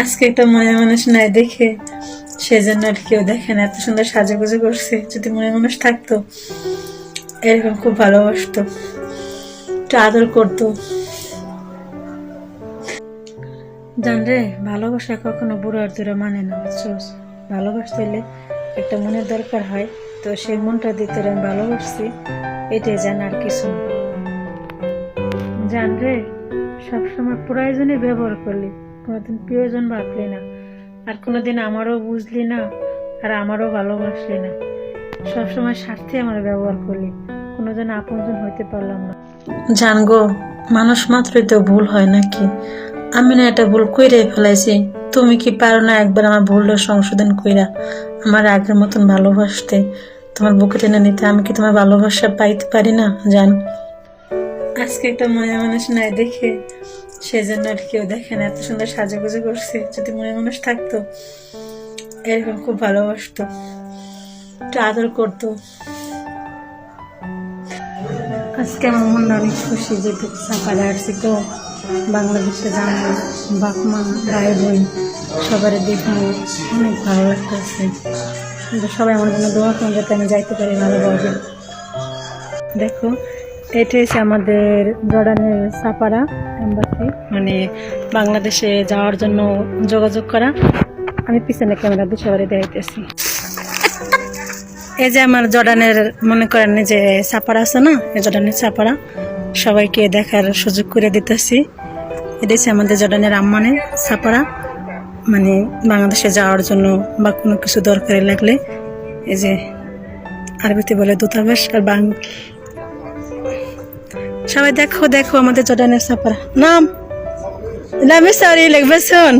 আজকে একটা মনে মানুষ নাই দেখে সেজন্য আর কেউ দেখে না। এত সুন্দর সাজুগুজু করছে, যদি মনে মানুষ থাকতো, এরকম খুব ভালোবাসতো আদর করতো। জান রে, ভালোবাসা কখনো বুড়ো আর দূরে মানে না, বুঝছোস? ভালোবাসতে হলে একটা মনের দরকার হয়, তো সেই মনটা দিয়ে আমি ভালোবাসছি, এটাই জান আর কিছু জান রে, সবসময় প্রয়োজনে ব্যবহার করলি। কোনোদিন প্রিয়জন ভাবলি না। আর কোনোদিন আমারও বুঝলি না আর আমারও ভালোবাসলি না। সবসময় স্বার্থে আমার ব্যবহার করলি কোনোদিন আপনজন হইতে পারলাম না। জান গো মানুষ মাত্রই তো ভুল হয় নাকি? আমি না এটা ভুল কইরে ফেলাইছি। তুমি কি পারো না একবার আমার ভুলটা সংশোধন কইরা আমার আগের মতন ভালোবাসতে? তোমার বুকে টেনে নিতে আমি কি তোমার ভালোবাসা পাইতে পারি না জান? আজকে একটা মনে মানুষ নাই দেখে সেজন্য আর কেউ দেখে না এত সুন্দর সাজাগুজু করছে, যদি মনে মানুষ থাকতো, এরকম খুব ভালোবাসতো, একটু আদর করতো। আজকে আমার মনটা অনেক খুশি যে সাফারে আসছি তো, বাংলাদেশে জানব বাপ, মা, ভাই, বোন, সবার দেখব অনেক ভালো লাগতেছে। সবাই আমার জন্য দোয়া করুন যাতে আমি যাইতে পারি ভালোভাবে। দেখো এটা হচ্ছে আমাদের জর্ডানের সাপারা এম্বাসি মানে বাংলাদেশে যাওয়ার জন্য যোগাযোগ করা। আমি পিছনে ক্যামেরা দিয়ে সবারই দেখাইতেছি। এই যে আমার জর্ডানের মনে করেন যে সাপারা আছে না? এই জর্ডানের সাপারা সবাইকে দেখার সুযোগ করে দিতেছি। এটা হচ্ছে আমাদের জর্ডানের আম্মানের সাপারা মানে বাংলাদেশে যাওয়ার জন্য বা কোনো কিছু দরকারে লাগলে এই যে আরবিতে বলে দূতাবাস আর বাং সবাই দেখো দেখো আমাদের জর্ডানের সাপারা। নাম? নামে সরি, লিখবে শোন।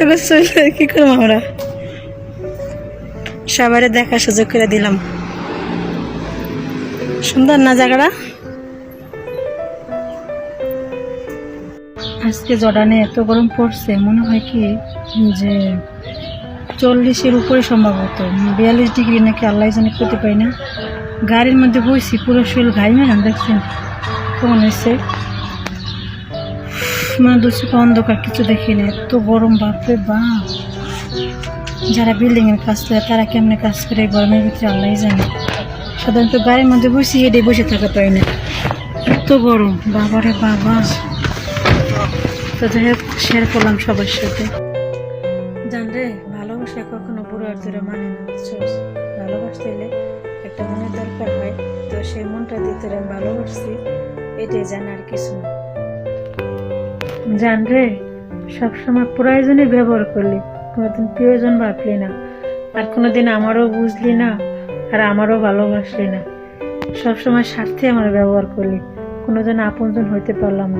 এবার কি করব আমরা? সবারে দেখার সুযোগ করে দিলাম। সুন্দর না জায়গাটা আজকে জর্ডানে এত গরম পড়ছে, মনে হয় কি যে চল্লিশের উপরে সম্ভবত, বিয়াল্লিশ ডিগ্রি নাকি আল্লাহ জানে করতে পারি না। গাড়ির মধ্যে বইছি, পুরো শরীর ঘাইমে না দেখছেন? কেমন হয়েছে? মানে দুচোখে অন্ধকার, কিছু দেখি না এত গরম, বাপরে বাপ। যারা বিল্ডিং এর কাজ করে, তারা কেমনে কাজ করে গরমের ভিতরে আল্লাহ জানে। সাধারণত গাড়ির মধ্যে বসে হেঁটে বসে থাকা পাই না। এত গরম, বাবারে বাবা। তো যাই হোক, শেয়ার করলাম সবার সাথে। জানরে ভালোবাসা কখনো বুড়ো আর মানে না ভালোবাসতে একটা মনের দরকার হয়, তো সেই মনটা দিয়ে তোর আমি ভালোবাসছি, এটাই জান আর কিছু না। জান রে, সবসময় প্রয়োজনে ব্যবহার করলি, কোনোদিন প্রয়োজন ভাবলি না। আর কোনোদিন আমারও বুঝলি না, আর আমারও ভালোবাসলি না। সবসময় স্বার্থে আমার ব্যবহার করলি, কোনোদিন আপনজন হইতে পারলাম না।